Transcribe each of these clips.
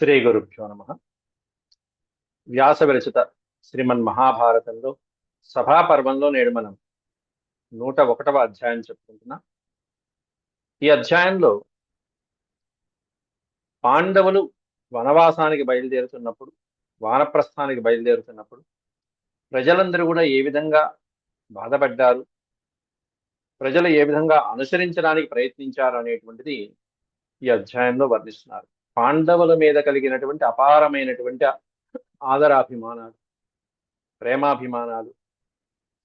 శ్రీ గురుభ్యో నమ. వ్యాస విరచిత శ్రీమన్ మహాభారతంలో సభాపర్వంలో నేడు మనం నూట ఒకటవ అధ్యాయం చెప్పుకుంటున్నాం. ఈ అధ్యాయంలో పాండవులు వనవాసానికి బయలుదేరుతున్నప్పుడు వానప్రస్థానికి బయలుదేరుతున్నప్పుడు ప్రజలందరూ కూడా ఏ విధంగా బాధపడ్డారు? ప్రజలు ఏ విధంగా అనుసరించడానికి ప్రయత్నించారు అనేటువంటిది ఈ అధ్యాయంలో వర్ణిస్తున్నారు. పాండవుల మీద కలిగినటువంటి అపారమైనటువంటి ఆదరాభిమానాలు ప్రేమాభిమానాలు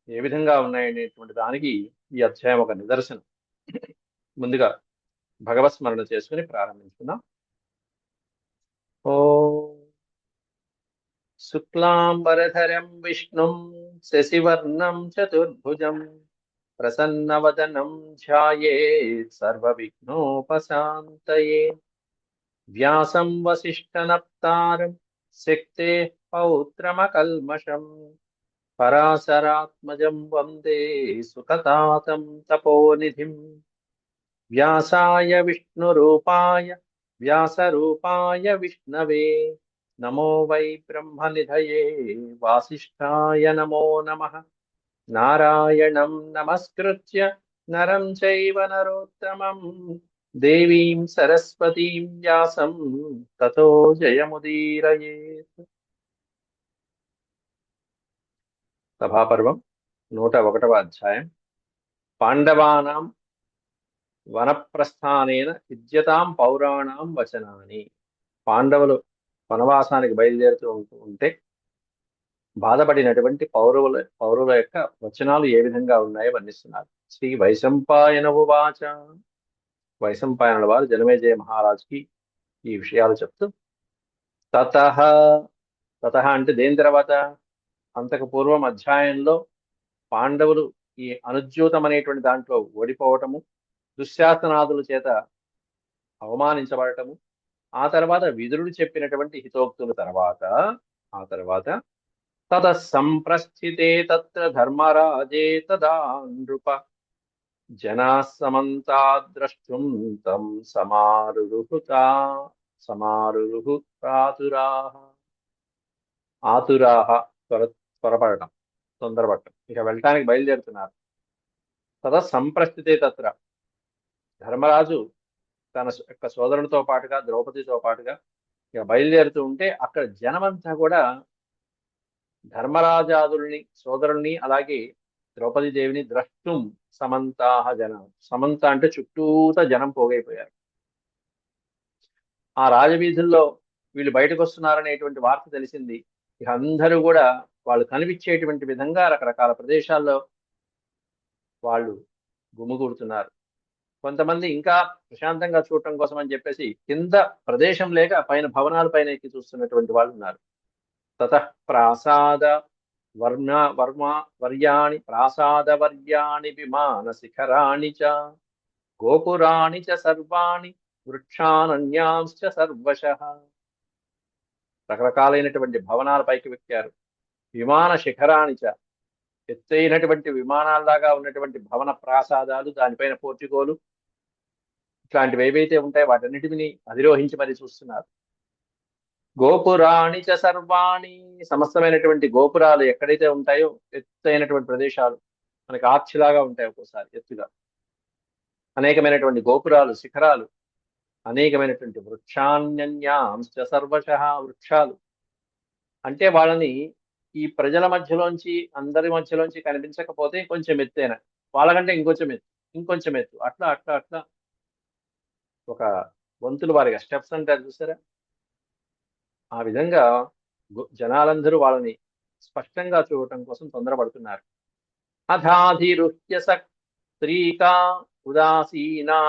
ఏ విధంగా ఉన్నాయనేటువంటి దానికి ఈ అధ్యాయం ఒక నిదర్శనం. ముందుగా భగవత్ స్మరణ చేసుకుని ప్రారంభించుకుందాం. ఓ శుక్లాంబరధరం విష్ణుం శశివర్ణం చతుర్భుజం ప్రసన్నవదనం ధ్యాయేత్ సర్వవిఘ్నోపశాంతయే. వ్యాసం వసిష్ఠనప్తారం శక్తే పౌత్రమకల్మషం. పరాశరాత్మజం వందే సుఖతాతం తపోనిధిం. వ్యాసాయ విష్ణురూపాయ వ్యాసరూపాయ విష్ణవే. నమో వై బ్రహ్మనిధయే వాసిష్ఠాయ నమో నమ. నారాయణం నమస్కృత్య నరం చైవ నరోత్తమం. దేవీం సరస్వతీం వ్యాసం తతో జయముదీరయేత్. సభాపర్వం నూట ఒకటవ అధ్యాయం. పాండవానాం వనప్రస్థానేన విద్యతాం పౌరాణాం వచనాన్ని పాండవులు వనవాసానికి బయలుదేరుతూ ఉంటే బాధపడినటువంటి పౌరవుల పౌరుల యొక్క వచనాలు ఏ విధంగా ఉన్నాయో వర్ణిస్తున్నారు. శ్రీ వైశంపాయన ఉవాచ. వైశంపాయనుల వారు జనమేజయ మహారాజుకి ఈ విషయాలు చెప్తూ తత తత అంటే దేని తర్వాత? అంతకు పూర్వం అధ్యాయంలో పాండవులు ఈ అనుజ్యూతం అనేటువంటి దాంట్లో ఓడిపోవటము దుశ్శాసనాదుల చేత అవమానించబడటము ఆ తర్వాత విదురుడు చెప్పినటువంటి హితోక్తుల తర్వాత ఆ తర్వాత తత సంప్రస్థితే తత్ర ధర్మరాజే తదా నృప జనా సమంతా ద్రష్టుం తం సమారుహుతా సమారుహు ఆతురాహ ఆతురాహ త్వర త్వరపడటం తొందరపడటం. ఇక వెళ్ళటానికి బయలుదేరుతున్నారు. తద సంప్రస్థితే తత్ర. ధర్మరాజు తన యొక్క సోదరునితో పాటుగా ద్రౌపదితో పాటుగా ఇక బయలుదేరుతూ ఉంటే అక్కడ జనమంతా కూడా ధర్మరాజాదుల్ని సోదరుల్ని అలాగే ద్రౌపది దేవిని ద్రష్టుం సమంతాహ జనం. సమంత అంటే చుట్టూత జనం పోగైపోయారు. ఆ రాజవీధుల్లో వీళ్ళు బయటకు వస్తున్నారనేటువంటి వార్త తెలిసింది. ఇక అందరూ కూడా వాళ్ళు కనిపించేటువంటి విధంగా రకరకాల ప్రదేశాల్లో వాళ్ళు గుమిగూడుతున్నారు. కొంతమంది ఇంకా ప్రశాంతంగా చూడటం కోసం అని చెప్పేసి కింద ప్రదేశం లేక పైన భవనాల పైన ఎక్కి చూస్తున్నటువంటి వాళ్ళు ఉన్నారు తత ప్రాసాద వర్ణ వర్మ వర్యాణి ప్రాసాద వర్యాణి విమాన శిఖరాణి చ గోపురాణి చ సర్వాణి వృక్షానన్యాంశ్చ సర్వశ రకరకాలైనటువంటి భవనాల పైకి వెక్కారు. విమాన శిఖరాణి చ ఎత్తైనటువంటి విమానాల్లాగా ఉన్నటువంటి భవన ప్రాసాదాలు దానిపైన పోర్టికోలు ఇట్లాంటివి ఏవైతే ఉంటాయో వాటన్నిటిని అధిరోహించి మరి చూస్తున్నారు. గోపురాణి చ సర్వాణి. సమస్తమైనటువంటి గోపురాలు ఎక్కడైతే ఉంటాయో ఎత్తైనటువంటి ప్రదేశాలు మనకి ఆర్చిలాగా ఉంటాయి ఒక్కోసారి ఎత్తుగా. అనేకమైనటువంటి గోపురాలు శిఖరాలు అనేకమైనటువంటి వృక్షాన్యంశ్చ సర్వశ వృక్షాలు. అంటే వాళ్ళని ఈ ప్రజల మధ్యలోంచి అందరి మధ్యలోంచి కనిపించకపోతే కొంచెం ఎత్తైన వాళ్ళకంటే ఇంకొంచెం ఎత్తు ఇంకొంచెం ఎత్తు అట్లా అట్లా అట్లా. ఒక వంతులు వారిగా స్టెప్స్ అంటారు చూసారా? ఆ విధంగా జనాలందరూ వాళ్ళని స్పష్టంగా చూడటం కోసం తొందరపడుతున్నారు. అధాధిరుహ్య స్త్రీకా ఉదాసీనావ్యలోకయన్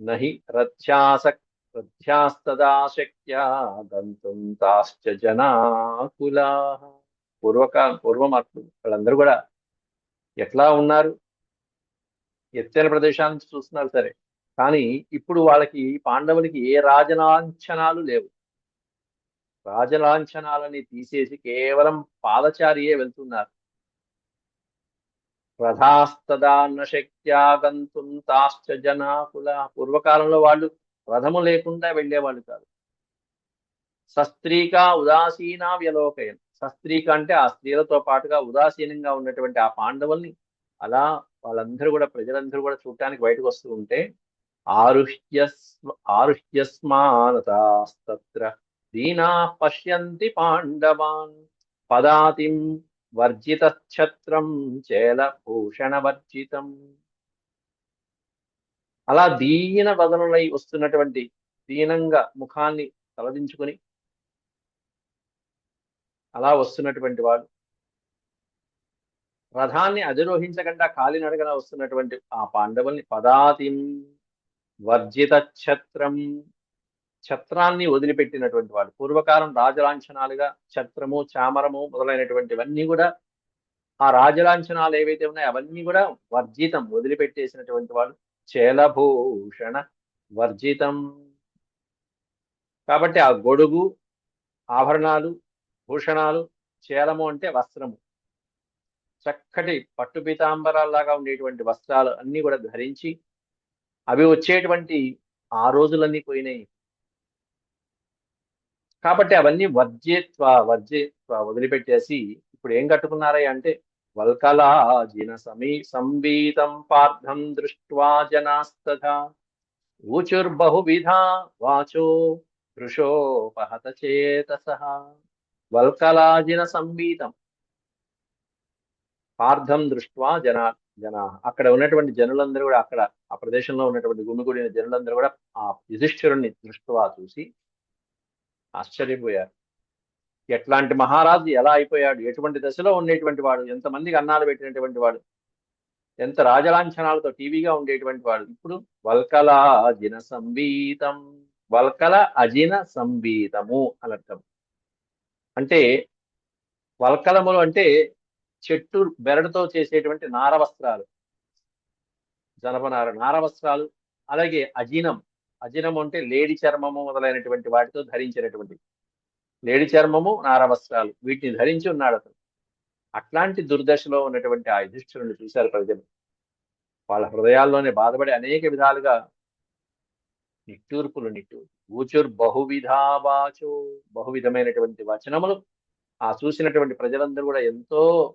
నహి రథ్యాసక్ రథ్యాస్తదా శక్త్యా గంతుం తాశ్చ జనాకులా. పూర్వక పూర్వం అట్లు వాళ్ళందరూ కూడా ఎట్లా ఉన్నారు? ఎత్తైన ప్రదేశాల నుంచి చూస్తున్నారు సరే. కానీ ఇప్పుడు వాళ్ళకి పాండవులకి ఏ రాజలాంఛనాలు లేవు. రాజలాంఛనాలని తీసేసి కేవలం పాదచారియే వెళ్తున్నారు. రథాస్తదాన్న శక్త్యాగంతుం తాశ్చ జనాకుల. పూర్వకాలంలో వాళ్ళు రథము లేకుండా వెళ్ళేవాళ్ళు కాదు. సస్త్రీక ఉదాసీన వ్యలోకయం. సస్త్రీక అంటే ఆ స్త్రీలతో పాటుగా ఉదాసీనంగా ఉన్నటువంటి ఆ పాండవుల్ని అలా వాళ్ళందరూ కూడా ప్రజలందరూ కూడా చూడటానికి బయటకు వస్తూ ఉంటే ఆరుహ్యస్మ ఆరుహ్యస్మానతాస్తత్ర దీనా పశ్యంతి పాండవాన్ పదాతిం వర్జిత ఛత్రం చేల భూషణ వర్జితం అలా దీన వదనులై వస్తున్నటువంటి దీనంగా ముఖాన్ని తలదించుకుని అలా వస్తున్నటువంటి వాడు రథాన్ని అధిరోహించకుండా కాలినడగన వస్తున్నటువంటి ఆ పాండవుల్ని పదాతిం వర్జిత ఛత్రం ఛత్రాన్ని వదిలిపెట్టినటువంటి వాడు పూర్వకాలం రాజలాంఛనాలుగా ఛత్రము చామరము మొదలైనటువంటివన్నీ కూడా ఆ రాజలాంఛనాలు ఏవైతే ఉన్నాయో అవన్నీ కూడా వర్జితం వదిలిపెట్టేసినటువంటి వాడు చేలభూషణ వర్జితం. కాబట్టి ఆ గొడుగు ఆభరణాలు భూషణాలు చేలము అంటే వస్త్రము. చక్కటి పట్టు పీతాంబరాల్లాగా ఉండేటువంటి వస్త్రాలు అన్నీ కూడా ధరించి అవి వచ్చేటువంటి ఆ రోజులన్నీ పోయినాయి. కాబట్టి అవన్నీ వర్జేత్వ వర్జేత్వ వదిలిపెట్టేసి ఇప్పుడు ఏం కట్టుకున్నారా అంటే వల్కలాజిన సమీ సంవీతం పార్థం దృష్ట్వా జనాస్తథా. ఊచుర్బహువిధా వాచో దృశోపహత చేతస. వల్కలాజిన సంవీతం పార్థం దృష్ట్వా జనా జన అక్కడ ఉన్నటువంటి జనులందరూ కూడా అక్కడ ఆ ప్రదేశంలో ఉన్నటువంటి గుమిగూడిన జనులందరూ కూడా ఆ యుధిష్ఠిరుణ్ణి దృష్టివా చూసి ఆశ్చర్యపోయారు. ఎట్లాంటి మహారాజు ఎలా అయిపోయాడు? ఎటువంటి దశలో ఉండేటువంటి వాడు? ఎంతమందికి అన్నాలు పెట్టినటువంటి వాడు? ఎంత రాజలాంఛనాలతో టీవీగా ఉండేటువంటి వాడు? ఇప్పుడు వల్కల అజిన సంబీతం వల్కల అజిన సంబీతము అనర్థం అంటే వల్కలములు అంటే చెట్టు బెరడుతో చేసేటువంటి నార వస్త్రాలు జనపనార నార వస్త్రాలు అలాగే అజినం. అజినం అంటే లేడి చర్మము మొదలైనటువంటి వాటితో ధరించినటువంటి లేడి చర్మము నార వస్త్రాలు వీటిని ధరించి ఉన్నాడు అతను. అట్లాంటి దుర్దశలో ఉన్నటువంటి ఆ యుధిష్ఠురుని చూశారు ప్రజలు. వాళ్ళ హృదయాల్లోనే బాధపడి అనేక విధాలుగా నిట్టూర్పులు నిట్టూరు ఊచుర్ బహువిధావాచో బహువిధమైనటువంటి వచనములు. ఆ చూసినటువంటి ప్రజలందరూ కూడా ఎంతో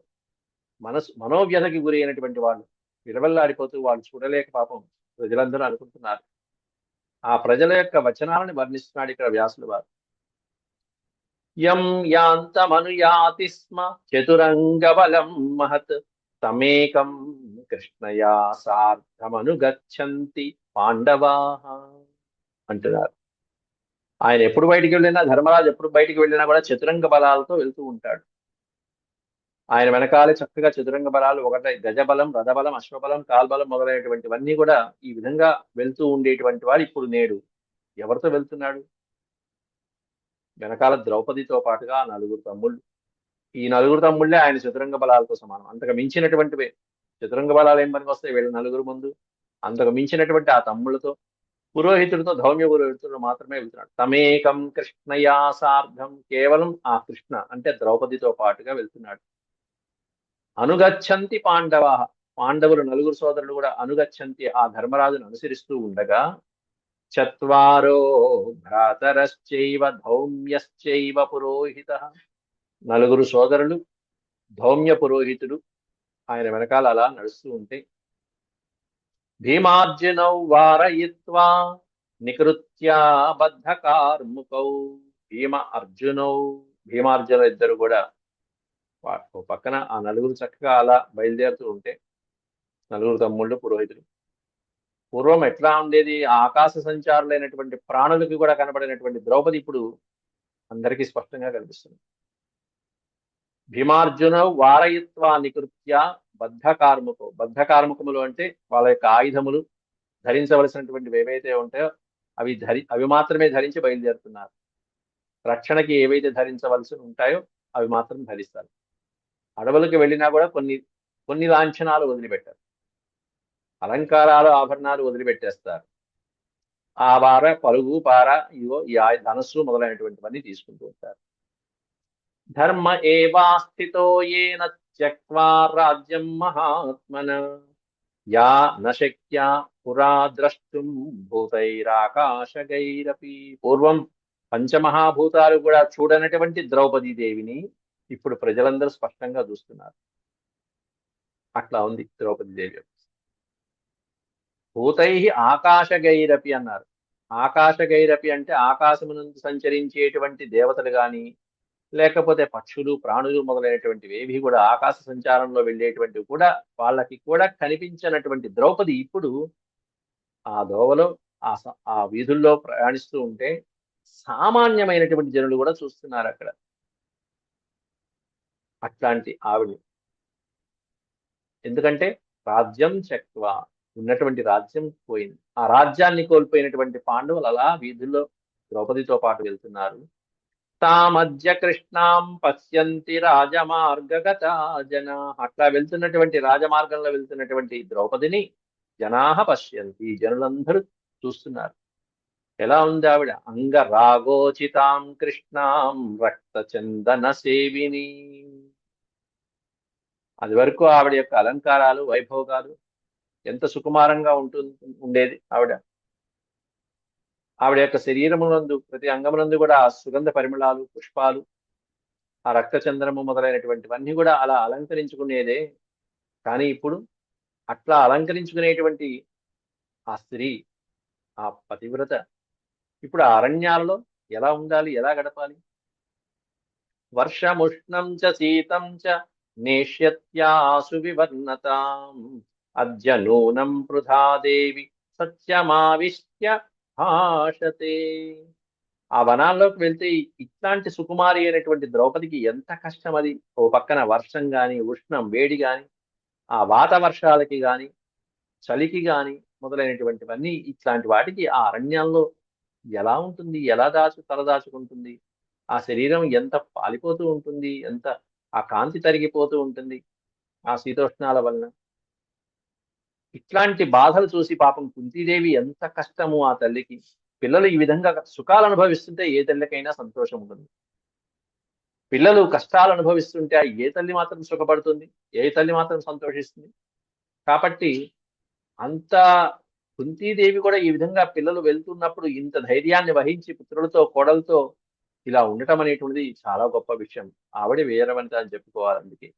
మనసు మనోవ్యధకి గురి అయినటువంటి వాళ్ళు విలవల్లాడిపోతూ వాళ్ళు చూడలేక పాపం ప్రజలందరూ అనుకుంటున్నారు. ఆ ప్రజల యొక్క వచనాలను వర్ణిస్తున్నాడు ఇక్కడ వ్యాసుల వారు. యం యాంతమనుయాతి స్మ చతురంగ బలం మహత్ తమేకం కృష్ణయా సార్థమనుగచ్చంతి పాండవా అంటున్నారు. ఆయన ఎప్పుడు బయటికి వెళ్ళినా ధర్మరాజు ఎప్పుడు బయటికి వెళ్ళినా కూడా చతురంగ బలాలతో వెళ్తూ ఉంటాడు. ఆయన వెనకాలే చక్కగా చతురంగ బలాలు ఒకటే గజబలం రథబలం అశ్వబలం కాల్బలం మొదలైనటువంటివన్నీ కూడా ఈ విధంగా వెళ్తూ ఉండేటువంటి వాడు ఇప్పుడు నేడు. ఎవరితో వెళ్తున్నాడు? వెనకాల ద్రౌపదితో పాటుగా నలుగురు తమ్ముళ్ళు. ఈ నలుగురు తమ్ముళ్ళే ఆయన చతురంగ బలాలతో సమానం. అంతకు మించినటువంటివే. చతురంగ బలాలు ఏం పనికి వస్తాయి? వీళ్ళ నలుగురు ముందు. అంతకు మించినటువంటి ఆ తమ్ముళ్ళతో పురోహితుడితో ధౌమ్య పురోహితుడు మాత్రమే వెళ్తున్నాడు. తమేకం కృష్ణయా సార్థం కేవలం ఆ కృష్ణ అంటే ద్రౌపదితో పాటుగా వెళ్తున్నాడు. అనుగచ్చంతి పాండవ. పాండవులు నలుగురు సోదరులు కూడా అనుగచ్చంతి ఆ ధర్మరాజును అనుసరిస్తూ ఉండగా చత్వారో భ్రాతరశ్చైవ ధౌమ్యశ్చైవ పురోహిత. నలుగురు సోదరులు ధౌమ్య పురోహితుడు ఆయన వెనకాల అలా నడుస్తూ ఉంటే భీమార్జునౌ వారయిత్వా నికృత్యా బద్ధ కార్ముకౌ భీమ అర్జునౌ. భీమార్జున ఇద్దరు కూడా ఓ పక్కన ఆ నలుగురు చక్కగా అలా బయలుదేరుతూ ఉంటే నలుగురు తమ్ముళ్ళు పురోహితులు. పూర్వం ఎట్లా ఉండేది? ఆ ఆకాశ సంచారులైనటువంటి ప్రాణులకి కూడా కనబడినటువంటి ద్రౌపది ఇప్పుడు అందరికీ స్పష్టంగా కనిపిస్తుంది. భీమార్జున వారయత్వా నికృత్య బద్ధ కార్ముకు బద్ధ కార్ముకములు అంటే వాళ్ళ యొక్క ఆయుధములు ధరించవలసినటువంటివి ఏవైతే ఉంటాయో అవి ధరి అవి మాత్రమే ధరించి బయలుదేరుతున్నారు. రక్షణకి ఏవైతే ధరించవలసి ఉంటాయో అవి మాత్రం ధరిస్తారు. అడవులకు వెళ్ళినా కూడా కొన్ని కొన్ని లాంఛనాలు వదిలిపెట్టారు. అలంకారాలు ఆభరణాలు వదిలిపెట్టేస్తారు. ఆ వార పరుగు పార ఇగో ఈ ధనస్సు మొదలైనటువంటివన్నీ తీసుకుంటూ ఉంటారు. ధర్మ ఏవాస్థితో ఏన త్యక్వా రాజ్యం మహాత్మన. యా నశక్యా పురా ద్రష్టుం భూతైరాకాశగైరపి. పూర్వం పంచమహాభూతాలు కూడా చూడనటువంటి ద్రౌపదీ దేవిని ఇప్పుడు ప్రజలందరూ స్పష్టంగా చూస్తున్నారు. అట్లా ఉంది ద్రౌపది దేవి భూతై ఆకాశగైరపి అన్నారు. ఆకాశగైరపి అంటే ఆకాశమునందు సంచరించేటువంటి దేవతలు గాని లేకపోతే పక్షులు ప్రాణులు మొదలైనటువంటివి ఏవి కూడా ఆకాశ సంచారంలో వెళ్ళేటువంటివి కూడా వాళ్ళకి కూడా కనిపించినటువంటి ద్రౌపది ఇప్పుడు ఆ దోవలో ఆ ఆ వీధుల్లో ప్రయాణిస్తూ ఉంటే సామాన్యమైనటువంటి జనులు కూడా చూస్తున్నారు అక్కడ. అట్లాంటి ఆవిడ. ఎందుకంటే రాజ్యం చెక్వ ఉన్నటువంటి రాజ్యం పోయింది. ఆ రాజ్యాన్ని కోల్పోయినటువంటి పాండవులు అలా వీధుల్లో ద్రౌపదితో పాటు వెళ్తున్నారు. తామధ్య కృష్ణాం పశ్యంతి రాజమార్గగత జన. అట్లా వెళ్తున్నటువంటి రాజమార్గంలో వెళ్తున్నటువంటి ద్రౌపదిని జనాహ పశ్యంతి. జనులందరూ చూస్తున్నారు. ఎలా ఉంది ఆవిడ? అంగ రాగోచితాం కృష్ణాం రక్త చందన సేవిని. అది వరకు ఆవిడ యొక్క అలంకారాలు వైభోగాలు ఎంత సుకుమారంగా ఉంటుంది ఉండేది ఆవిడ. ఆవిడ యొక్క శరీరమునందు ప్రతి అంగమునందు కూడా ఆ సుగంధ పరిమళాలు పుష్పాలు ఆ రక్తచంద్రము మొదలైనటువంటివన్నీ కూడా అలా అలంకరించుకునేదే. కానీ ఇప్పుడు అట్లా అలంకరించుకునేటువంటి ఆ స్త్రీ ఆ పతివ్రత ఇప్పుడు ఆ అరణ్యాల్లో ఎలా ఉండాలి ఎలా గడపాలి? వర్షముష్ణం చ శీతం చ నేష్యత్యాసు వివర్ణతాం. అద్య నూనం పృథాదేవి సత్యమావిష్య భాషతే. ఆ వనాల్లోకి వెళ్తే ఇట్లాంటి సుకుమారి అయినటువంటి ద్రౌపదికి ఎంత కష్టం అది. ఓ పక్కన వర్షం కానీ ఉష్ణం వేడి కానీ ఆ వాత వర్షాలకి కానీ చలికి కానీ మొదలైనటువంటివన్నీ ఇట్లాంటి వాటికి ఆ అరణ్యాల్లో ఎలా ఉంటుంది ఎలా దాచు తలదాచుకుంటుంది ఆ శరీరం ఎంత పాలిపోతూ ఉంటుంది ఎంత ఆ కాంతి తరిగిపోతూ ఉంటుంది ఆ శీతోష్ణాల వలన. ఇట్లాంటి బాధలు చూసి పాపం కుంతీదేవి ఎంత కష్టము ఆ తల్లికి. పిల్లలు ఈ విధంగా సుఖాలు అనుభవిస్తుంటే ఏ తల్లికైనా సంతోషం ఉంటుంది పిల్లలు కష్టాలు అనుభవిస్తుంటే ఆ ఏ తల్లి మాత్రం సుఖపడుతుంది ఏ తల్లి మాత్రం సంతోషిస్తుంది. కాబట్టి అంత కుంతీదేవి కూడా ఈ విధంగా పిల్లలు వెళ్తున్నప్పుడు ఇంత ధైర్యాన్ని వహించి పుత్రులతో కోడలతో ఇలా ఉండటం అనేటువంటిది చాలా గొప్ప విషయం. ఆవిడ వీరవంత అని చెప్పుకోవాలి అందుకే.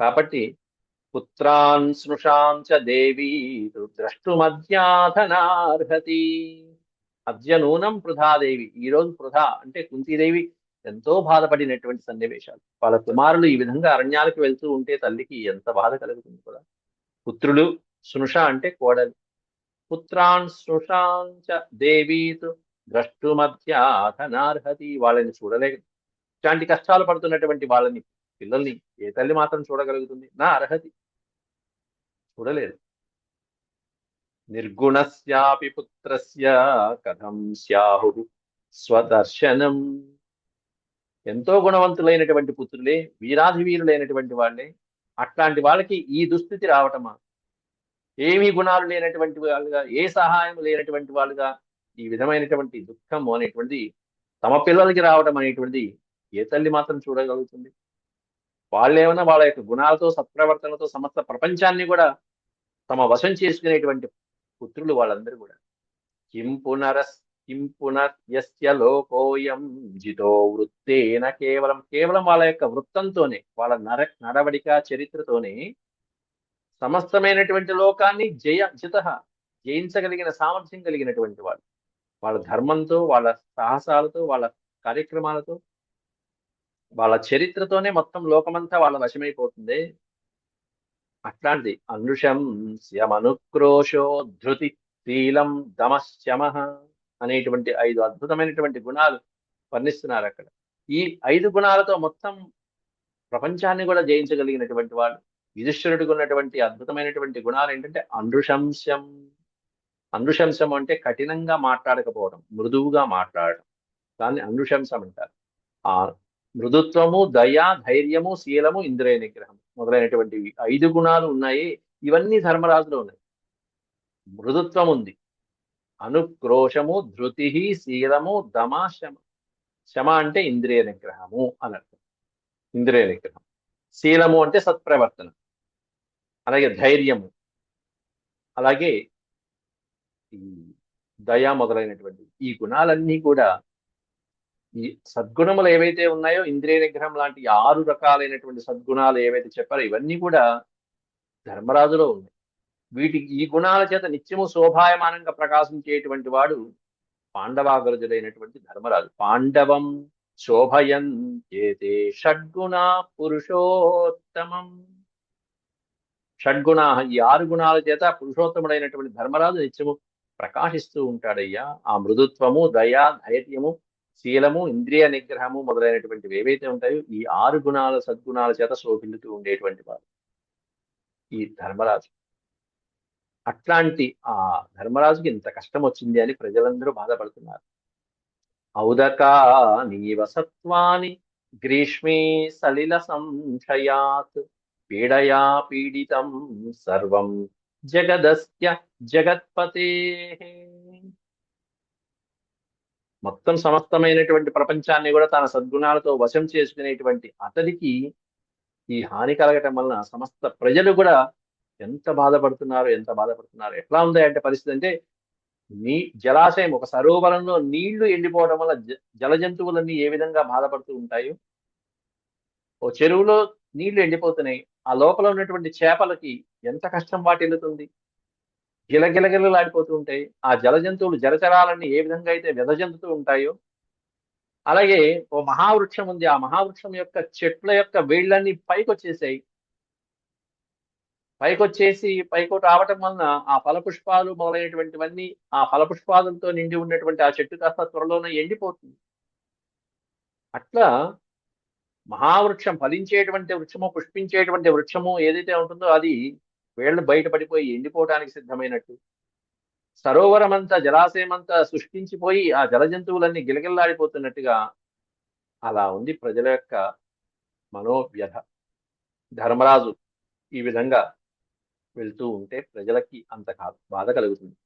కాబట్టి పుత్రాన్ స్నుషాం చ దేవీ ద్రష్టుమధ్యాధనార్హతి అద్య నూనం పృథాదేవి ఈ రోజు పృథా అంటే కుంతీదేవి ఎంతో బాధపడినటువంటి సన్నివేశాలు. వాళ్ళ కుమారులు ఈ విధంగా అరణ్యాలకు వెళ్తూ ఉంటే తల్లికి ఎంత బాధ కలుగుతుంది కూడా. పుత్రులు స్నుష అంటే కోడలు. పుత్రాన్ స్నుషాం ద్రష్టు మధ్య ద్రష్టుమధ్యాధనార్హతి వాళ్ళని చూడలేదు ఇట్లాంటి కష్టాలు పడుతున్నటువంటి వాళ్ళని పిల్లల్ని ఏ తల్లి మాత్రం చూడగలుగుతుంది? నా అర్హతి. చూడలేదు. నిర్గుణస్యాపి పుత్రస్య కథం స్యాహు స్వదర్శనం. ఎంతో గుణవంతులైనటువంటి పుత్రులే వీరాధి వీరులైనటువంటి వాళ్ళే అట్లాంటి వాళ్ళకి ఈ దుస్థితి రావటమా? ఏమీ గుణాలు లేనటువంటి వాళ్ళుగా ఏ సహాయం లేనటువంటి వాళ్ళుగా ఈ విధమైనటువంటి దుఃఖం అనేటువంటిది తమ పిల్లలకి రావటం అనేటువంటిది ఏ తల్లి మాత్రం చూడగలుగుతుంది? వాళ్ళేమన్నా వాళ్ళ యొక్క గుణాలతో సత్ప్రవర్తనతో సమస్త ప్రపంచాన్ని కూడా తమ వశం చేసుకునేటువంటి పుత్రులు వాళ్ళందరూ కూడా. కిం పునరస్ కిం పునర్యస్య లోకోయం జితో వృత్తేన కేవలం కేవలం వాళ్ళ యొక్క వృత్తంతోనే వాళ్ళ నర నడవడిక చరిత్రతోనే సమస్తమైనటువంటి లోకాన్ని జయ జిత జయించగలిగిన సామర్థ్యం కలిగినటువంటి వాళ్ళు. వాళ్ళ ధర్మంతో వాళ్ళ సాహసాలతో వాళ్ళ కార్యక్రమాలతో వాళ్ళ చరిత్రతోనే మొత్తం లోకమంతా వాళ్ళ వశమైపోతుంది. అట్లాంటిది అనుషం శమనుక్రోశో ధృతి శీలం దమశమ అనేటువంటి ఐదు అద్భుతమైనటువంటి గుణాలు వర్ణిస్తున్నారు అక్కడ. ఈ ఐదు గుణాలతో మొత్తం ప్రపంచాన్ని కూడా జయించగలిగినటువంటి వాళ్ళు యుధిష్ఠిరుడికి ఉన్నటువంటి అద్భుతమైనటువంటి గుణాలు ఏంటంటే అనృశంశం అనృశంశం అంటే కఠినంగా మాట్లాడకపోవడం మృదువుగా మాట్లాడడం. దాన్ని అనృశంసం అంటారు. ఆ మృదుత్వము దయ ధైర్యము శీలము ఇంద్రియ నిగ్రహం మొదలైనటువంటి ఐదు గుణాలు ఉన్నాయి. ఇవన్నీ ధర్మరాజులో ఉన్నాయి. మృదుత్వం ఉంది. అనుక్రోషము ధృతి శీలము దమ శమ. శమ అంటే ఇంద్రియ నిగ్రహము అని అర్థం. ఇంద్రియ నిగ్రహం శీలము అంటే సత్ప్రవర్తన. అలాగే ధైర్యము. అలాగే ఈ దయ మొదలైనటువంటి ఈ గుణాలన్నీ కూడా ఈ సద్గుణములు ఏవైతే ఉన్నాయో ఇంద్రియ నిగ్రహం లాంటి ఆరు రకాలైనటువంటి సద్గుణాలు ఏవైతే చెప్పారో ఇవన్నీ కూడా ధర్మరాజులో ఉన్నాయి. వీటి ఈ గుణాల చేత నిత్యము శోభాయమానంగా ప్రకాశించేటువంటి వాడు పాండవాగ్రజుడైనటువంటి ధర్మరాజు. పాండవం శోభయన్ చేతే షడ్గుణ పురుషోత్తమం. షడ్గుణ ఈ ఆరు గుణాల చేత పురుషోత్తముడైనటువంటి ధర్మరాజు నిత్యము ప్రకాశిస్తూ ఉంటాడయ్యా. ఆ మృదుత్వము దయ ధైర్యము శీలము ఇంద్రియ నిగ్రహము మొదలైనటువంటివి ఏవైతే ఉంటాయో ఈ ఆరు గుణాల సద్గుణాల చేత శోభిల్లుతూ ఉండేటువంటి వారు. ఈ ధర్మరాజు. అట్లాంటి ఆ ధర్మరాజుకి ఇంత కష్టం వచ్చింది అని ప్రజలందరూ బాధపడుతున్నారు. ఔదకా నీవ సత్వాని గ్రీష్మే సలిల సంశయాత్ పీడయా పీడితం సర్వం జగదస్య జగత్పతే. మొత్తం సమస్తమైనటువంటి ప్రపంచాన్ని కూడా తన సద్గుణాలతో వశం చేసుకునేటువంటి అతడికి ఈ హాని కలగటం వలన సమస్త ప్రజలు కూడా ఎంత బాధపడుతున్నారు ఎంత బాధపడుతున్నారు ఎట్లా ఉంది అంటే పరిస్థితి అంటే నీ జలాశయం ఒక సరోవరంలో నీళ్ళు ఎండిపోవడం వల్ల జ- జల జంతువులన్నీ ఏ విధంగా బాధపడుతూ ఉంటాయో? ఓ చెరువులో నీళ్ళు ఎండిపోతున్నాయి. ఆ లోపల ఉన్నటువంటి చేపలకి ఎంత కష్టం వాటిల్లుతుంది? గిలగిలగిలలాడిపోతూ ఉంటాయి ఆ జల జంతువులు జలచరాలన్నీ ఏ విధంగా అయితే వెదజంతుతూ ఉంటాయో అలాగే ఓ మహావృక్షం ఉంది. ఆ మహావృక్షం యొక్క చెట్ల యొక్క వేళ్ళన్నీ పైకి వచ్చేసాయి పైకొచ్చేసి పైకి రావటం వలన ఆ ఫలపుష్పాలు మొదలైనటువంటివన్నీ ఆ ఫలపుష్పాలతో నిండి ఉన్నటువంటి ఆ చెట్టు కాస్త త్వరలోనే ఎండిపోతుంది. అట్లా మహావృక్షం ఫలించేటువంటి వృక్షము పుష్పించేటువంటి వృక్షము ఏదైతే ఉంటుందో అది వేళ్ళు బయటపడిపోయి ఎండిపోవటానికి సిద్ధమైనట్టు. సరోవరం అంతా జలాశయం అంతా సృష్టించిపోయి ఆ జల జంతువులన్నీ గిలగిల్లాడిపోతున్నట్టుగా అలా ఉంది ప్రజల యొక్క మనోవ్యధ. ధర్మరాజు ఈ విధంగా వెళ్తూ ఉంటే ప్రజలకి అంత బాధ కలుగుతుంది.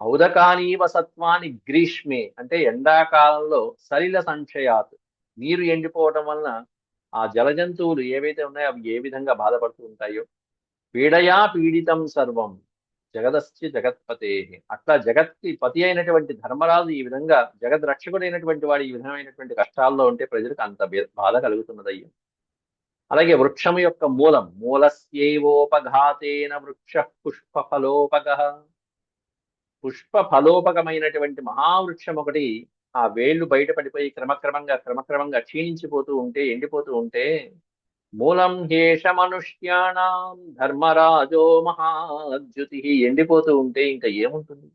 ఔదకానీవ సత్వాని గ్రీష్మే అంటే ఎండాకాలంలో సలిల సంక్షయాత్ నీరు ఎండిపోవటం వలన ఆ జల జంతువులు ఏవైతే ఉన్నాయో అవి ఏ విధంగా బాధపడుతూ ఉంటాయో పీడయా పీడితం సర్వం. జగదస్య జగత్పతే అట్లా జగత్కి పతి అయినటువంటి ధర్మరాజు ఈ విధంగా జగద్ రక్షకుడైనటువంటి వాడు ఈ విధమైనటువంటి కష్టాల్లో ఉంటే ప్రజలకు అంత బాధ కలుగుతున్నదయ్య. అలాగే వృక్షం యొక్క మూలం మూలస్యైవోపఘాతేన వృక్ష పుష్ప ఫలోపగ పుష్ప ఫలోపకమైనటువంటి మహావృక్షం ఒకటి ఆ వేళ్ళు బయటపడిపోయి క్రమక్రమంగా క్రమక్రమంగా క్షీణించిపోతూ ఉంటే ఎండిపోతూ ఉంటే మూలం హేష మనుష్యాణం ధర్మరాజో మహాద్యుతి ఎండిపోతూ ఉంటే ఇంకా ఏముంటుంది?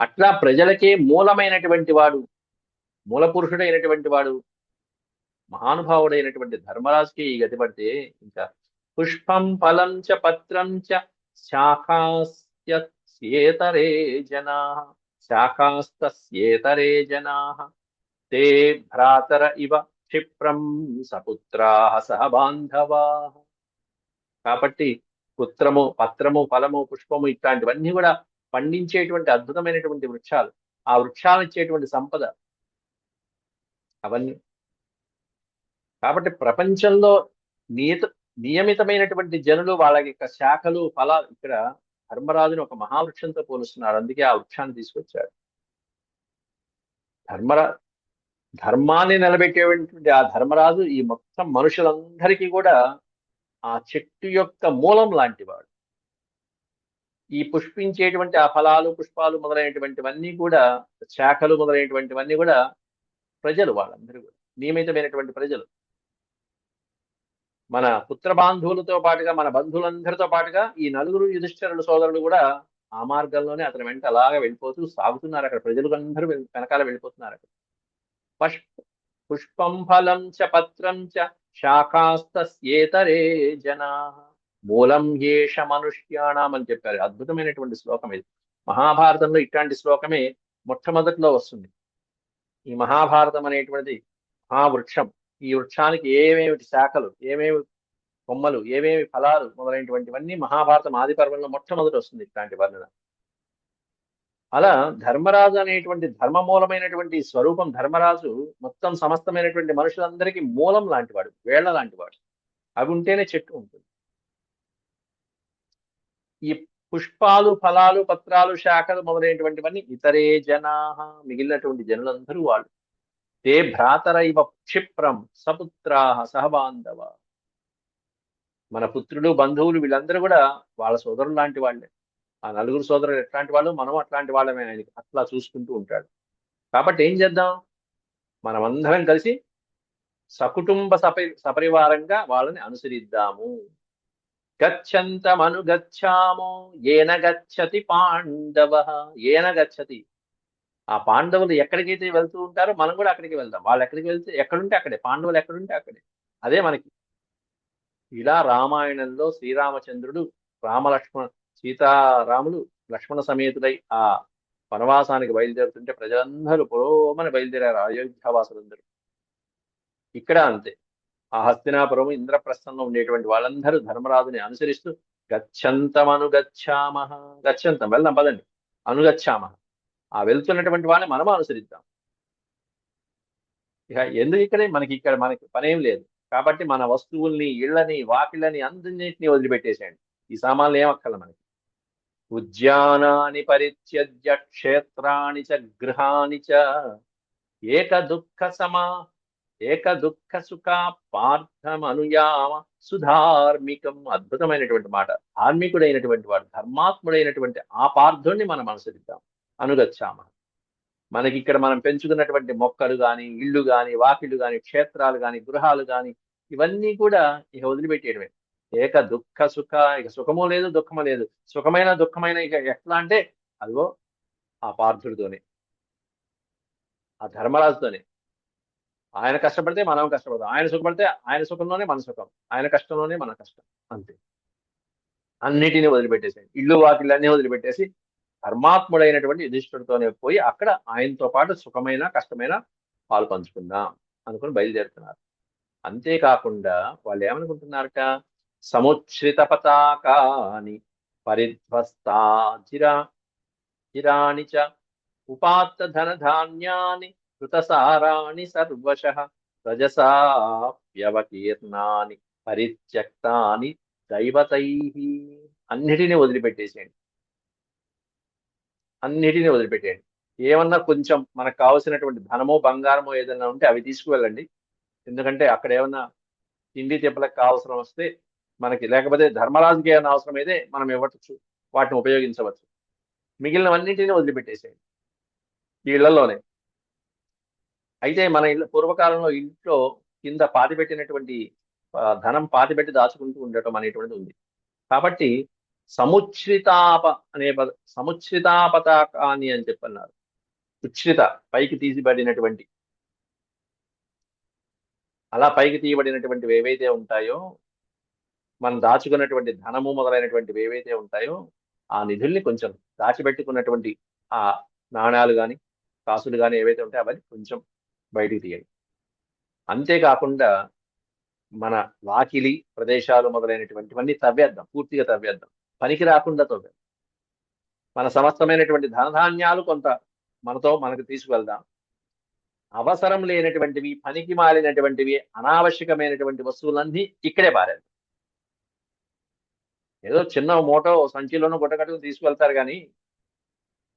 అట్లా ప్రజలకే మూలమైనటువంటి వాడు మూల పురుషుడైనటువంటి వాడు మహానుభావుడైనటువంటి ధర్మరాజుకి ఈ గతి పడితే ఇంకా పుష్పం ఫలం చ పత్రం చ శాఖాస్యేతరే జనా శాఖాస్తస్యేతరే జనా తే భ్రాతర ఇవ క్షిప్రం సపుత్రా సహ బాంధవా. కాబట్టి పుత్రము పత్రము ఫలము పుష్పము ఇట్లాంటివన్నీ కూడా పండించేటువంటి అద్భుతమైనటువంటి వృక్షాలు. ఆ వృక్షాలు ఇచ్చేటువంటి సంపద. అవన్నీ. కాబట్టి ప్రపంచంలో నియత నియమితమైనటువంటి జనులు వాళ్ళ యొక్క శాఖలు ఫలాలు ఇక్కడ ధర్మరాజుని ఒక మహావృక్షంతో పోలుస్తున్నారు. అందుకే ఆ వృక్షాన్ని తీసుకొచ్చాడు ధర్మరా ధర్మాన్ని నిలబెట్టేటువంటి ఆ ధర్మరాజు ఈ మొత్తం మనుషులందరికీ కూడా ఆ చెట్టు యొక్క మూలం లాంటివాడు. ఈ పుష్పించేటువంటి ఆ ఫలాలు పుష్పాలు మొదలైనటువంటివన్నీ కూడా శాఖలు మొదలైనటువంటివన్నీ కూడా ప్రజలు వాళ్ళందరూ కూడా నియమితమైనటువంటి ప్రజలు. మన పుత్ర బాంధువులతో పాటుగా మన బంధువులందరితో పాటుగా ఈ నలుగురు యుధిష్ఠరుల సోదరులు కూడా ఆ మార్గంలోనే అతని వెంట అలాగా వెళ్ళిపోతూ సాగుతున్నారు. అక్కడ ప్రజలు అందరూ వెనకాల వెళ్ళిపోతున్నారు అక్కడ. పష్ పుష్పం ఫలం చ పత్రం చ శాఖాస్తస్యేతరే జనా. మూలం ఏష మనుష్యాణం అని చెప్పారు. అద్భుతమైనటువంటి శ్లోకం ఇది. మహాభారతంలో ఇట్లాంటి శ్లోకమే మొట్టమొదటిలో వస్తుంది. ఈ మహాభారతం అనేటువంటిది మహావృక్షం ఈ వృక్షానికి ఏమేమి శాఖలు ఏమేమి కొమ్మలు ఏమేమి ఫలాలు మొదలైనటువంటివన్నీ మహాభారతం ఆది పర్వంలో మొట్టమొదటి వస్తుంది ఇట్లాంటి వర్ణన. అలా ధర్మరాజు అనేటువంటి ధర్మమూలమైనటువంటి స్వరూపం ధర్మరాజు మొత్తం సమస్తమైనటువంటి మనుషులందరికీ మూలం లాంటివాడు వేళ్ళ లాంటివాడు. అవి ఉంటేనే చెట్టు ఉంటుంది. ఈ పుష్పాలు ఫలాలు పత్రాలు శాఖలు మొదలైనటువంటివన్నీ ఇతరే జనా మిగిలినటువంటి జనులందరూ వాళ్ళు. తే భ్రాతరైవ క్షిప్రం సపుత్రా సహబాంధవ. మన పుత్రులు బంధువులు వీళ్ళందరూ కూడా వాళ్ళ సోదరులు లాంటి వాళ్ళే. ఆ నలుగురు సోదరులు ఎట్లాంటి వాళ్ళు? మనం అట్లాంటి వాళ్ళమే ఆయనకి అట్లా చూసుకుంటూ ఉంటాడు. కాబట్టి ఏం చేద్దాం? మనమందరం కలిసి సకుటుంబ సపరి సపరివారంగా వాళ్ళని అనుసరిద్దాము. గచ్చంతమనుగచ్చామో ఏన గచ్చతి పాండవ. ఏన గచ్చతి? ఆ పాండవులు ఎక్కడికైతే వెళ్తూ ఉంటారో మనం కూడా అక్కడికి వెళ్దాం. వాళ్ళు ఎక్కడికి వెళ్తే ఎక్కడుంటే అక్కడే. పాండవులు ఎక్కడుంటే అక్కడే. అదే మనకి. ఇలా రామాయణంలో శ్రీరామచంద్రుడు రామలక్ష్మణ సీతారాములు లక్ష్మణ సమేతుడై ఆ వనవాసానికి బయలుదేరుతుంటే ప్రజలందరూ పురోమని బయలుదేరారు అయోధ్యావాసులందరూ. ఇక్కడ అంతే. ఆ హస్తినాపురం ఇంద్రప్రస్థంలో ఉండేటువంటి వాళ్ళందరూ ధర్మరాజుని అనుసరిస్తూ గచ్చంతం గచ్చామ గచ్చంతం వెళ్దాం పదండి. అనుగచ్చామ ఆ వెళ్తున్నటువంటి వాళ్ళని మనము అనుసరిద్దాం. ఇక ఎందుకు ఇక్కడే? మనకి ఇక్కడ మనకి పనేం లేదు. కాబట్టి మన వస్తువుల్ని ఇళ్ళని వాకిళ్ళని అందరినీ వదిలిపెట్టేసేయండి. ఈ సామాన్లు ఏమక్కల మనకి. ఉద్యానాని పరిత్యజ్య క్షేత్రాణి చ గృహాని చ. ఏక దుఃఖ సమా ఏక దుఃఖ సుఖ పార్థమనుయామ. సుధార్మికం అద్భుతమైనటువంటి మాట. ధార్మికుడైనటువంటి వాడు ధర్మాత్ముడైనటువంటి ఆ పార్థుణ్ణి మనం అనుసరిద్దాం అనుగచ్చామ? మనకి ఇక్కడ మనం పెంచుకున్నటువంటి మొక్కలు కానీ ఇళ్ళు కానీ వాకిళ్ళు కానీ క్షేత్రాలు కానీ గృహాలు కానీ ఇవన్నీ కూడా ఇక వదిలిపెట్టేయడమే. ఏక దుఃఖ సుఖ ఇక సుఖము లేదు దుఃఖము లేదు. సుఖమైన దుఃఖమైన ఇక ఎట్లా అంటే అదిగో ఆ పార్థుడితోనే ఆ ధర్మరాజుతోనే. ఆయన కష్టపడితే మనం కష్టపడతాం. ఆయన సుఖపడితే ఆయన సుఖంలోనే మన సుఖం. ఆయన కష్టంలోనే మన కష్టం. అంతే. అన్నిటినీ వదిలిపెట్టేసాయి. ఇల్లు వాకిళ్ళన్నీ వదిలిపెట్టేసి ధర్మాత్ముడైనటువంటి యుధిష్ఠుడితోనే పోయి అక్కడ ఆయనతో పాటు సుఖమైన కష్టమైన పాలు పంచుకుందాం అనుకుని బయలుదేరుతున్నారు. అంతేకాకుండా వాళ్ళు ఏమనుకుంటున్నారట? సముచ్రిత పతాకాని పరిధ్వస్తా చిరా చిరాణి చ ఉపాత్త ధన ధాన్యాని కృతసారాణి సర్వశ రజసాప్యవకీర్ణాని పరిత్యక్తాని దైవతై. అన్నిటినీ వదిలిపెట్టేసేయండి. అన్నిటినీ వదిలిపెట్టేయండి. ఏమన్నా కొంచెం మనకు కావలసినటువంటి ధనమో బంగారమో ఏదైనా ఉంటే అవి తీసుకువెళ్ళండి. ఎందుకంటే అక్కడ ఏమన్నా తిండి తెప్పలకు కావాల్సిన వస్తే మనకి లేకపోతే ధర్మరాజుకి ఏమైనా అవసరం అయితే మనం ఇవ్వచ్చు వాటిని ఉపయోగించవచ్చు. మిగిలినవన్నింటినీ వదిలిపెట్టేసేయండి. ఈ ఇళ్ళలోనే. అయితే మన ఇళ్ళ పూర్వకాలంలో ఇంట్లో కింద పాతిపెట్టినటువంటి ధనం పాతిపెట్టి దాచుకుంటూ ఉండటం అనేటువంటిది ఉంది. కాబట్టి సముచ్రితాప అనే పద సముచ్రితాపతాకాన్ని అని చెప్పన్నారు. ఉచ్రిత పైకి తీసిబడినటువంటి. అలా పైకి తీయబడినటువంటివి ఏవైతే ఉంటాయో మనం దాచుకున్నటువంటి ధనము మొదలైనటువంటివి ఏవైతే ఉంటాయో ఆ నిధుల్ని కొంచెం దాచిపెట్టుకున్నటువంటి ఆ నాణాలు కానీ కాసులు కానీ ఏవైతే ఉంటాయో అవన్నీ కొంచెం బయటికి తీయండి. అంతేకాకుండా మన వాకిలి ప్రదేశాలు మొదలైనటువంటివన్నీ తవ్వేద్దాం పూర్తిగా తవ్వేద్దాం. పనికి రాకుండా తవ్వేద్దాం. మన సమస్తమైనటువంటి ధనధాన్యాలు కొంత మనతో మనకు తీసుకువెళ్దాం. అవసరం లేనటువంటివి పనికి మారినటువంటివి అనావశ్యకమైనటువంటి వస్తువులన్నీ ఇక్కడే పారేద్దాం. ఏదో చిన్న మూట సంచిలోనూ గుట్టకట్టుకు తీసుకువెళ్తారు కానీ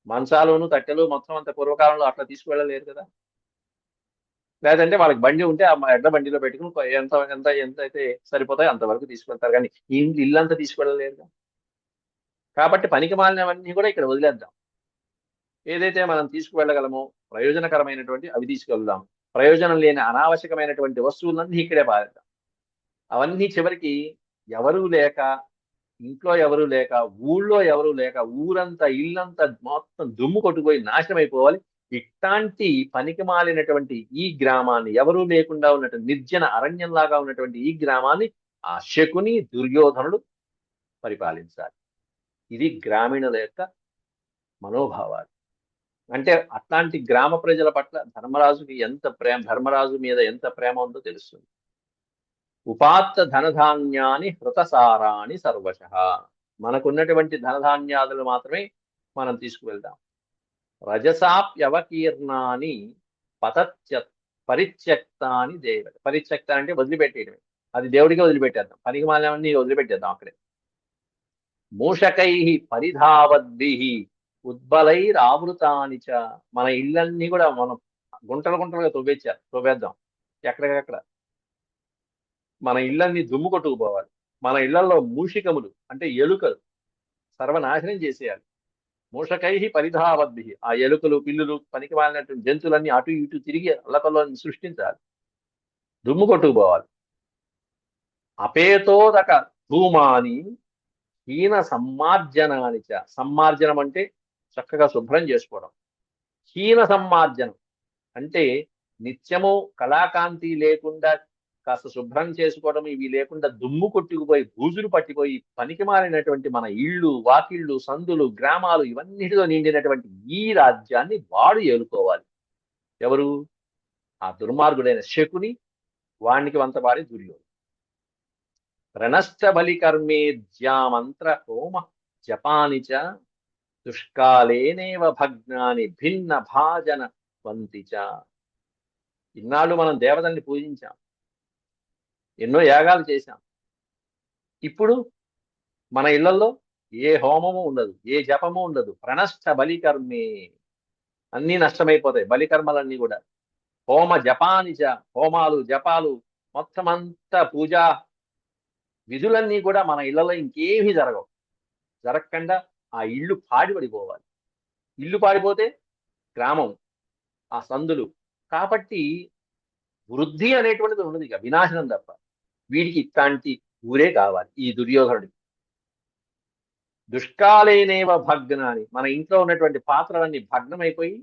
మంచాలను తట్టెలు మొత్తం అంత పూర్వకాలంలో అట్లా తీసుకువెళ్ళలేరు కదా. లేదంటే వాళ్ళకి బండి ఉంటే ఆ ఎడ్ల బండిలో పెట్టుకుని ఎంత ఎంత ఎంత అయితే సరిపోతాయో అంతవరకు తీసుకువెళ్తారు కానీ ఇల్లు ఇల్లంతా తీసుకెళ్ళలేరు కాబట్టి పనికి మాలినవన్నీ కూడా ఇక్కడ వదిలేద్దాం. ఏదైతే మనం తీసుకువెళ్ళగలమో ప్రయోజనకరమైనటువంటి అవి తీసుకెళ్దాం. ప్రయోజనం లేని అనావశ్యకమైనటువంటి వస్తువులన్నీ ఇక్కడే పారేద్దాం. అవన్నీ చివరికి ఎవరూ లేక ఇంట్లో ఎవరు లేక ఊళ్ళో ఎవరు లేక ఊరంతా ఇల్లంతా మొత్తం దుమ్ము కొట్టుకుపోయి నాశనం అయిపోవాలి ఇట్లాంటి పనికి మాలినటువంటి ఈ గ్రామాన్ని ఎవరూ లేకుండా ఉన్నటువంటి నిర్జన అరణ్యంలాగా ఉన్నటువంటి ఈ గ్రామాన్ని ఆ శకుని దుర్యోధనుడు పరిపాలించాలి. ఇది గ్రామీణుల యొక్క మనోభావాలు. అంటే అట్లాంటి గ్రామ ప్రజల పట్ల ధర్మరాజుకి ఎంత ప్రేమ ధర్మరాజు మీద ఎంత ప్రేమ ఉందో తెలుస్తుంది. ఉపాత్త ధనధాన్యాన్ని హృతసారాన్ని సర్వశ. మనకున్నటువంటి ధనధాన్యాదులు మాత్రమే మనం తీసుకువెళ్దాం. రజసాప్యవకీర్ణాన్ని పతత్య పరిత్యక్తాని దేవ పరిత్యక్త అంటే వదిలిపెట్టేయడమే. అది దేవుడికి వదిలిపెట్టేద్దాం. పనికి మాలన్నీ వదిలిపెట్టేద్దాం అక్కడే. మూషకై పరిధావద్భి ఉద్బలైరావృతాని చ మన ఇళ్ళన్నీ కూడా మనం గుంటలు గుంటలుగా తవ్వేచ్చారు. తవ్వేద్దాం. ఎక్కడికక్కడ. మన ఇళ్ళన్ని దుమ్ము కొట్టుకుపోవాలి. మన ఇళ్ళలో మూషికములు అంటే ఎలుకలు సర్వనాశనం చేసేయాలి. మూషకై పరిధావద్భి. ఆ ఎలుకలు పిల్లులు పనికి మాలినటువంటి జంతువులన్నీ అటు ఇటు తిరిగి అల్లకల్లో సృష్టించాలి. దుమ్ము కొట్టుకుపోవాలి. అపేతోదక ధూమాని హీన సమ్మార్జనాని చ. సమ్మార్జనం అంటే చక్కగా శుభ్రం చేసుకోవడం. హీన సమ్మార్జనం అంటే నిత్యము కళాకాంతి లేకుండా కాస్త శుభ్రం చేసుకోవడం ఇవి లేకుండా దుమ్ము కొట్టుకుపోయి బూజులు పట్టిపోయి పనికి మారినటువంటి మన ఇళ్ళు వాకిళ్ళు సందులు గ్రామాలు ఇవన్నిటితో నిండినటువంటి ఈ రాజ్యాన్ని వాడు ఏలుకోవాలి. ఎవరు? ఆ దుర్మార్గుడైన శకుని వాణ్ణికి వంతపాడి దుర్యోధుడు. ప్రణష్ట బలికర్మే ధ్యామంత్ర హోమ జపాని చ దుష్కాలేనేవ భగ్నాని భిన్న భాజన వంతిచ. ఇన్నాళ్ళు మనం దేవతల్ని పూజించాం. ఎన్నో యాగాలు చేశాం. ఇప్పుడు మన ఇళ్ళలో ఏ హోమము ఉండదు ఏ జపము ఉండదు. ప్రణష్ట బలికర్మే. అన్నీ నష్టమైపోతాయి బలికర్మలన్నీ కూడా. హోమ జపానిచ హోమాలు జపాలు మొత్తం అంతా పూజా విధులన్నీ కూడా మన ఇళ్ళలో ఇంకేమీ జరగవు. జరగకుండా ఆ ఇల్లు పాడిపడిపోవాలి. ఇల్లు పాడిపోతే గ్రామం ఆ సందులు. కాబట్టి వృద్ధి అనేటువంటిది ఉన్నది ఇక వినాశనం తప్ప. వీడికి ఇట్లాంటి ఊరే కావాలి ఈ దుర్యోధనుడికి దుష్కాలేనేవ భగ్నాని మన ఇంట్లో ఉన్నటువంటి పాత్రలన్నీ భగ్నమైపోయి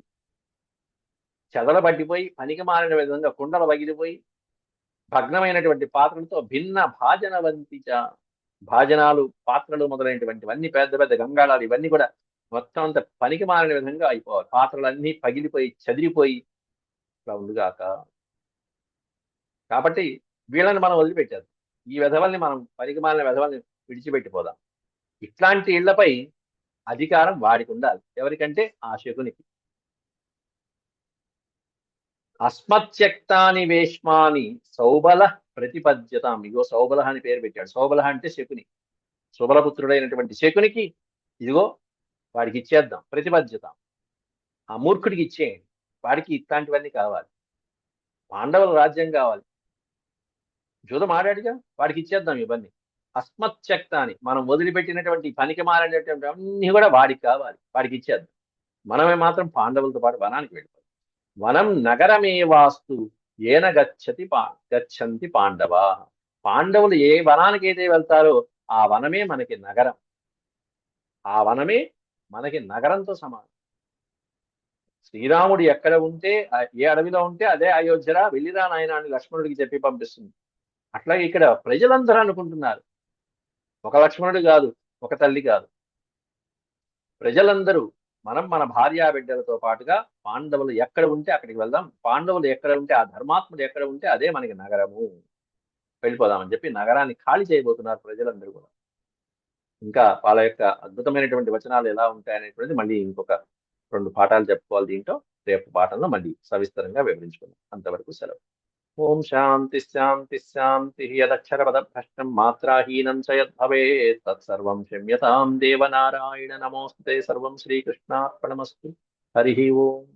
చెదల పట్టిపోయి పనికి మారిన విధంగా కుండలు పగిలిపోయి భగ్నమైనటువంటి పాత్రలతో భిన్న భాజనవంతిచ భాజనాలు పాత్రలు మొదలైనటువంటివన్నీ పెద్ద పెద్ద గంగాళాలు ఇవన్నీ కూడా మొత్తం అంత పనికి మారిన విధంగా అయిపోవాలి. పాత్రలన్నీ పగిలిపోయి చెదిరిపోయి ఇట్లా ఉండుగాక కాబట్టి వీళ్ళని మనం వదిలిపెట్టాలి ఈ వెధవల్ని మనం పనికి వెధవల్ని విడిచిపెట్టిపోదాం. ఇట్లాంటి ఇళ్ళపై అధికారం వాడికి ఉండాలి. ఎవరికంటే ఆ శకునికి. అస్మత్యక్తాని వేష్మాని సౌబల ప్రతిపద్యతాం. ఇగో సౌబల అని పేరు పెట్టాడు. సౌబల అంటే శకుని. సుబలపుత్రుడైనటువంటి శకునికి ఇదిగో వాడికి ఇచ్చేద్దాం. ప్రతిపద్యతాం. ఆ మూర్ఖుడికి ఇచ్చేయండి. వాడికి ఇట్లాంటివన్నీ కావాలి. పాండవుల రాజ్యం కావాలి. జూదం ఆడాడుగా వాడికి ఇచ్చేద్దాం ఇవన్నీ. అస్మత్యక్త అని మనం వదిలిపెట్టినటువంటి పనికి మారేటటువంటి అన్ని కూడా వాడికి కావాలి. వాడికి ఇచ్చేద్దాం. మనమే మాత్రం పాండవులతో పాటు వనానికి వెళ్ళిపోతాం వనం నగరమే వాస్తు ఏన గచ్చతి పా గచ్చంతి పాండవ. పాండవులు ఏ వనానికి అయితే వెళ్తారో ఆ వనమే మనకి నగరం. ఆ వనమే మనకి నగరంతో సమానం. శ్రీరాముడు ఎక్కడ ఉంటే ఏ అడవిలో ఉంటే అదే అయోధ్యరా? వెళ్ళిరా నాయన అని లక్ష్మణుడికి చెప్పి పంపిస్తుంది. అట్లాగే ఇక్కడ ప్రజలందరూ అనుకుంటున్నారు. ఒక లక్ష్మణుడు కాదు ఒక తల్లి కాదు. ప్రజలందరూ మనం మన భార్యా బిడ్డలతో పాటుగా పాండవులు ఎక్కడ ఉంటే అక్కడికి వెళ్దాం. పాండవులు ఎక్కడ ఉంటే ఆ ధర్మాత్ముడు ఎక్కడ ఉంటే అదే మనకి నగరము. వెళ్ళిపోదామని చెప్పి నగరాన్ని ఖాళీ చేయబోతున్నారు ప్రజలందరూ కూడా. ఇంకా వాళ్ళ యొక్క అద్భుతమైనటువంటి వచనాలు ఎలా ఉంటాయనేటువంటిది మళ్ళీ ఇంకొక రెండు పాఠాలు చెప్పుకోవాలి దీంట్లో. రేపు పాఠంలో మళ్ళీ సవిస్తరంగా వివరించుకుందాం. అంతవరకు సెలవు. ఓం శాంతి శాంతి శాంతి యదక్షర పదభ్రష్టం మాత్రాహీనం చ యద్భవేత్ తత్సర్వం క్షమ్యతాం దేవనారాయణ నమోస్తే సర్వం శ్రీకృష్ణార్పణమస్తు హరి ఓం